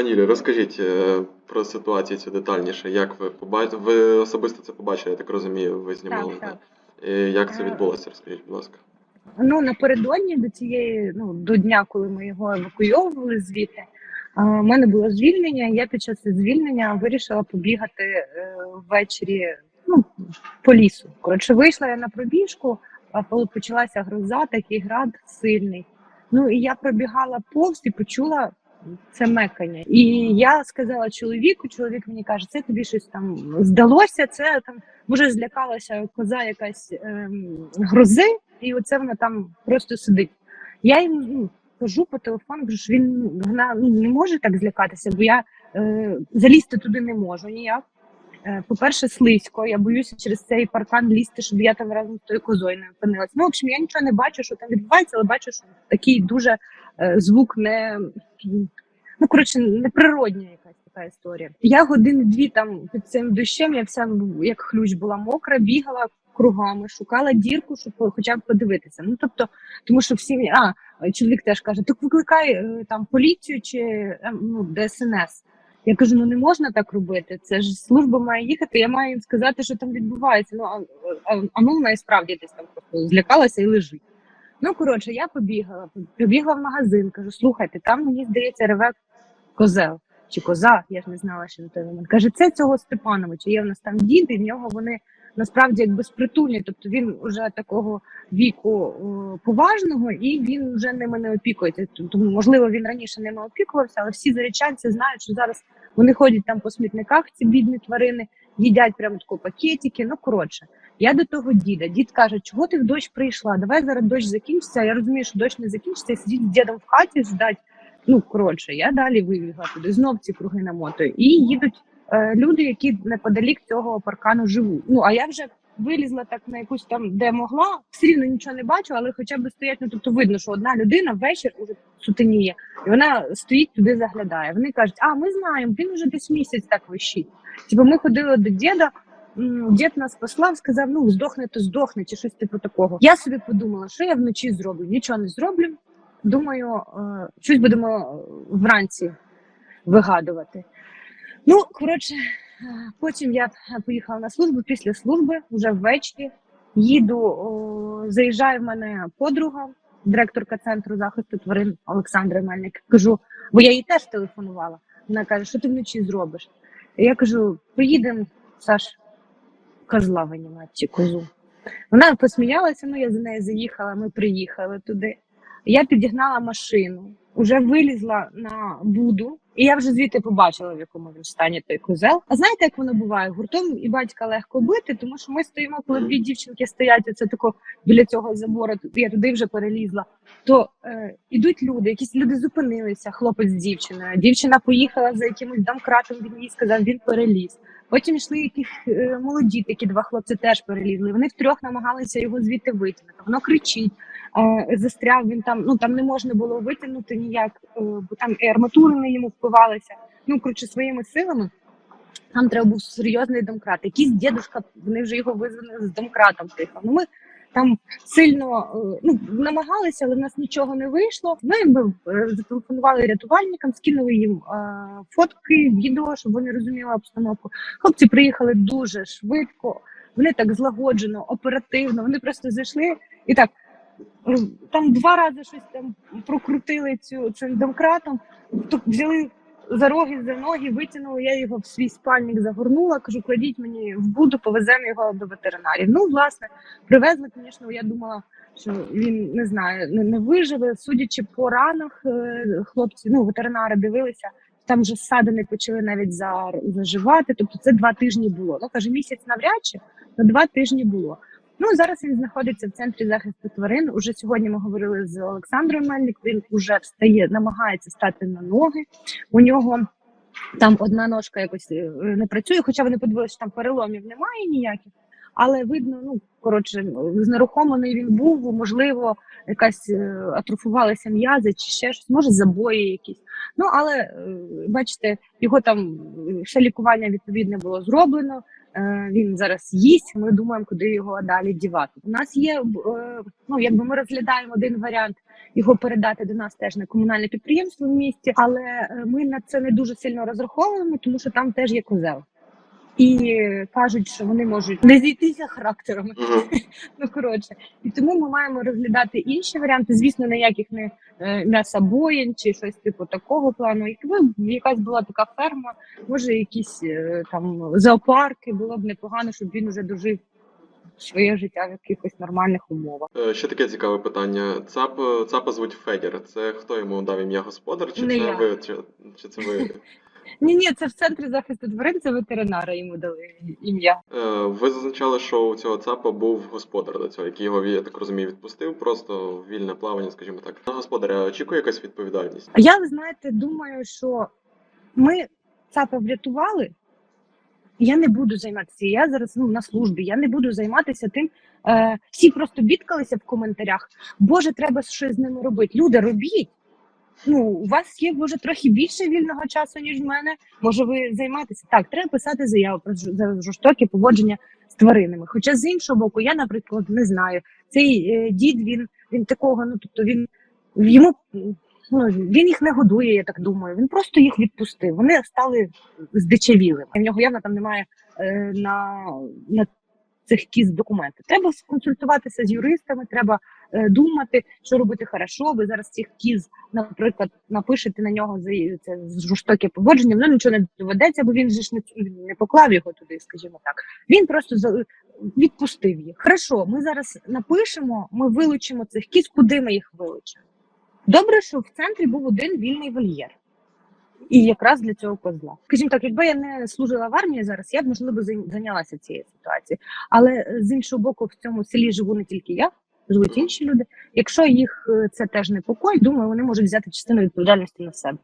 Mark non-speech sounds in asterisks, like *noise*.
Пані Юлі, розкажіть е, про ситуацію цю детальніше. Як ви побачили? Ви особисто це побачили, я так розумію, ви знімали. Так, так. І як це Е, відбулося? Розкажіть, будь ласка. Ну напередодні до цієї, ну до дня, коли ми його евакуйовували звідти. У мене було звільнення. Я під час звільнення вирішила побігати е, ввечері ну, по лісу. Коротше, вийшла я на пробіжку, а коли почалася гроза, такий град сильний. Ну і я пробігала повз і почула це мекання. І я сказала чоловіку, чоловік мені каже, це тобі щось там здалося, це там може злякалася коза якась ем, грози, і оце вона там просто сидить. Я йому ну, кажу по телефону, кажу, що він вона ну, не може так злякатися, бо я е, залізти туди не можу ніяк. Е, По-перше, слизько, я боюся через цей паркан лізти, щоб я там разом з тою козою не опинилась. Ну, в общем, я нічого не бачу, що там відбувається, але бачу, що такий дуже звук не ну коротше, неприродня якась така історія. Я години дві там під цим дощем, я вся як хлюч була мокра, бігала кругами, шукала дірку, щоб хоча б подивитися. Ну тобто, тому що всі а чоловік теж каже: так викликай е, там поліцію чи е, ну, ДСНС. Я кажу, ну не можна так робити. Це ж служба має їхати. Я маю їм сказати, що там відбувається. Ну а, а, а ну вона і справді десь там просто злякалася і лежить. Ну коротше, я побігала, побігла в магазин. Кажу, слухайте, там мені здається реве козел чи коза. Я ж не знала, що на той момент. Каже, це цього Степановича. Є в нас там дід, і в нього вони насправді як безпритульні. Тобто він вже такого віку о, поважного, і він вже ними не опікується. Тому, можливо, він раніше ними опікувався, але всі зарічанці знають, що зараз вони ходять там по смітниках, ці бідні тварини, їдять прямо тако пакетики. Ну коротше, я до того діда. Дід каже, чого ти в дощ прийшла? Давай зараз дощ закінчиться. Я розумію, що дощ не закінчиться, сидіть з дідом в хаті, ждать. Ну коротше, я далі вибігла туди, знов ці круги намотую. І їдуть е, люди, які неподалік цього паркану живуть. Ну а я вже вилізла так на якусь там, де могла, все рівно нічого не бачу, але хоча б стоять, ну тобто видно, що одна людина ввечір уже сутеніє, і вона стоїть туди, заглядає. Вони кажуть, а ми знаємо, він уже десь місяць так вищить. Типу, ми ходили до діда. Дід нас послав, сказав: ну здохне, то здохне, чи щось типу такого. Я собі подумала, що я вночі зроблю. Нічого не зроблю. Думаю, е, щось будемо е, вранці вигадувати. Ну, коротше, е, потім я поїхала на службу. Після служби, вже ввечері, їду, заїжджає в мене подруга, директорка центру захисту тварин Олександра Мельник. Кажу, бо я їй теж телефонувала. Вона каже, що ти вночі зробиш? Я кажу: поїдемо, Саш, козла винімати чи козу. Вона посміялася, ну я за нею заїхала, ми приїхали туди. Я підігнала машину, вже вилізла на буду, і я вже звідти побачила, в якому він стані той козел. А знаєте, як воно буває? Гуртом і батька легко бити, тому що ми стоїмо, коли дві дівчинки стоять, оце тако біля цього забору, я туди вже перелізла. То е, ідуть люди, якісь люди зупинилися, хлопець з дівчиною. Дівчина поїхала за якимось домкратом, він їй сказав, він переліз. Потім йшли якісь е, молоді, такі два хлопці теж перелізли. Вони втрьох намагалися його звідти витягнути. Воно кричить, е, застряв він там. Ну там не можна було витягнути ніяк, е, бо там і арматури на йому впивалися. Ну коротше, своїми силами. Там треба був серйозний домкрат. Якийсь дідушка, вони вже його визвали з домкратом. Тихо. Ну ми там сильно е, ну, намагалися, але в нас нічого не вийшло. Ми якби е, зателефонували рятувальникам, скинули їм е, фотки, відео, щоб вони розуміли обстановку. Хлопці приїхали дуже швидко. Вони так злагоджено, оперативно. Вони просто зайшли і так. Там два рази щось там прокрутили цю цим домкратом, то взяли за роги, за ноги, витягнули, я його в свій спальник загорнула, кажу, кладіть мені в буду, повеземо його до ветеринарів. Ну, власне, привезли, звісно, я думала, що він не знаю, не, не виживе. Судячи по ранах, е, хлопці, ну, ветеринари дивилися, там вже ссадини почали навіть за, заживати. Тобто це два тижні було. Ну, каже, місяць навряд чи, але два тижні було. Ну зараз він знаходиться в центрі захисту тварин. Уже сьогодні ми говорили з Олександром Мельник. Він уже встає, намагається стати на ноги. У нього там одна ножка якось е, не працює, хоча вони подивилися, що там переломів немає ніяких. Але видно, ну коротше, знерухомлений він був, можливо, якась е, атрофувалися м'язи чи ще щось, може забої якісь. Ну але е, бачите, його там е, ще лікування відповідне було зроблено. Він зараз їсть. Ми думаємо, куди його далі дівати. У нас є ну якби ми розглядаємо один варіант його передати до нас теж на комунальне підприємство в місті, але ми на це не дуже сильно розраховуємо, тому що там теж є козел. І кажуть, що вони можуть не зійтися характерами. *laughs* Ну коротше, і тому ми маємо розглядати інші варіанти. Звісно, ніяких не е, м'ясобоєн чи щось типу такого плану. Якби якась була така ферма, може, якісь е, там зоопарки, було б непогано, щоб він уже дожив своє життя в якихось нормальних умовах. Е, Ще таке цікаве питання. Цап, цапа звуть Федір. Це хто йому дав ім'я господар, чи Не це я. ви? Чи, чи це ви? *laughs* Ні, ні, це в центрі захисту тварин, це ветеринара йому дали ім'я. Е, Ви зазначали, що у цього цапа був господар до цього, який його, я так розумію, відпустив просто вільне плавання, скажімо так. На господаря очікує якась відповідальність? Я, ви знаєте, думаю, що ми ЦАПа врятували. Я не буду займатися. Я зараз ну, на службі, я не буду займатися тим. Е, всі просто бідкалися в коментарях. Боже, треба щось з ними робити. Люди, робіть. Ну, у вас є може трохи більше вільного часу, ніж в мене. Може, ви займаєтеся? Так, треба писати заяву про жорстоке поводження з тваринами. Хоча з іншого боку, я, наприклад, не знаю. Цей е, дід він, він такого, ну тобто він йому ну, він їх не годує, я так думаю. Він просто їх відпустив. Вони стали здичавілими. В нього явно там немає е, на, на цих кіз документів. Треба сконсультуватися з юристами, треба е, думати, що робити хорошо. Ви зараз цих кіз, наприклад, напишете на нього за це жорстоке поводження. Воно нічого не доведеться, бо він же ж не, не поклав його туди, скажімо так. Він просто відпустив їх. Хорошо, ми зараз напишемо, ми вилучимо цих кіз, куди ми їх вилучимо. Добре, що в центрі був один вільний вольєр. І якраз для цього козла. Скажімо так, якби я не служила в армії зараз, я б можливо зайнялася цією ситуацією. Але е, з іншого боку, в цьому селі живу не тільки я, живуть інші люди. Якщо їх е, це теж непокоїть, думаю, вони можуть взяти частину відповідальності на себе.